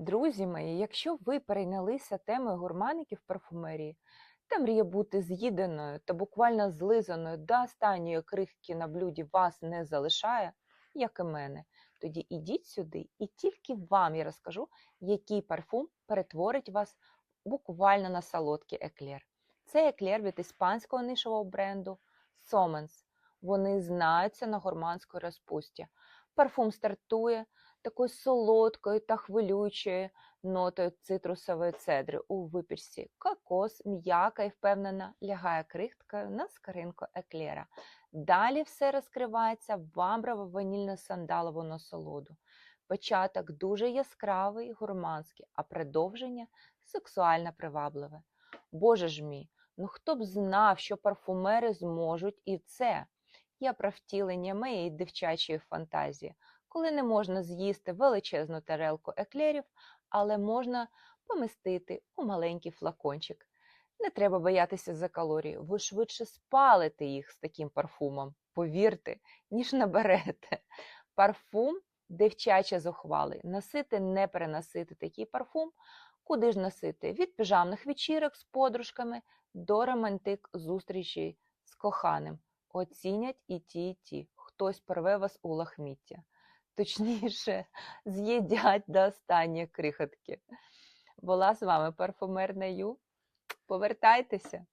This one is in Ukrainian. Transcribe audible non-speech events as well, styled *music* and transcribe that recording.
Друзі мої, якщо ви перейнялися темою гурманики в парфумерії та мрія бути з'їденою та буквально злизаною до останньої крихки на блюді вас не залишає, як і мене, тоді ідіть сюди і тільки вам я розкажу, який парфум перетворить вас буквально на солодкий еклер. Це еклер від іспанського нишового бренду Somens. Вони знаються на гурманської розпусті. Парфум стартує такою солодкою та хвилюючою нотою цитрусової цедри у випічці. Кокос, м'яка і впевнена, лягає крихткою на скаринку еклера. Далі все розкривається в амброво-ванільно-сандалову насолоду. Початок дуже яскравий, гурманський, а продовження сексуально привабливе. Боже ж мій, ну хто б знав, що парфумери зможуть і це. Я про втілення моєї дівчачої фантазії, коли не можна з'їсти величезну тарелку еклерів, але можна помістити у маленький флакончик. Не треба боятися за калорії, ви швидше спалите їх з таким парфумом, повірте, ніж наберете. Парфум дівчаче зухвалий. Носити, не переносити такий парфум. Куди ж носити? Від піжамних вечірок з подружками до романтик зустрічей з коханим. Оцінять і ті, і ті. Хтось порве вас у лахміття. Точніше, *laughs* з'їдять до останньої крихотки. Була з вами парфумерна Ю. Повертайтеся!